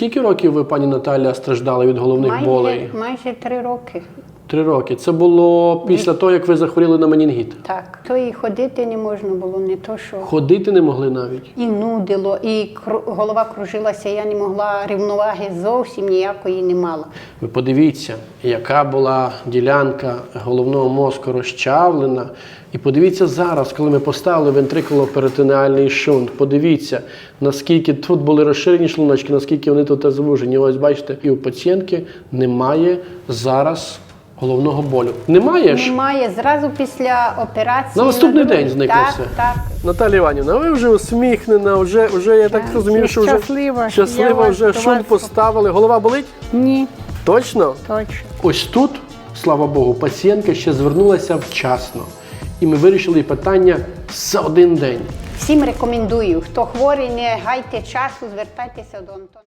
Скільки років ви, пані Наталя, страждали від головних болей? Майже, майже три роки. Три роки. Це було після того, як ви захворіли на менінгіт. Так. То і ходити не можна було, не то що. Ходити не могли навіть. І нудило, і кру- голова кружилася, я не могла рівноваги зовсім ніякої не мала. Ви подивіться, яка була ділянка головного мозку розчавлена. І подивіться зараз, коли ми поставили вентрикулоперитонеальний шунт. Подивіться, наскільки тут були розширені шлуночки, наскільки вони тут звужені. Ось бачите, і у пацієнтки немає зараз головного болю. Немає ж? Немає зразу після операції. На наступний день зникло так, все. Так, Наталя Іванівна, ви вже усміхнена, вже, вже я так розумію, що вже щаслива, щаслива я вже шунт вас- поставили. Голова болить? Ні, Точно? точно. Ось тут, слава Богу, пацієнтка ще звернулася вчасно. І ми вирішили її питання за один день. Всім рекомендую, хто хворий, не гайте часу, звертайтеся до Антона.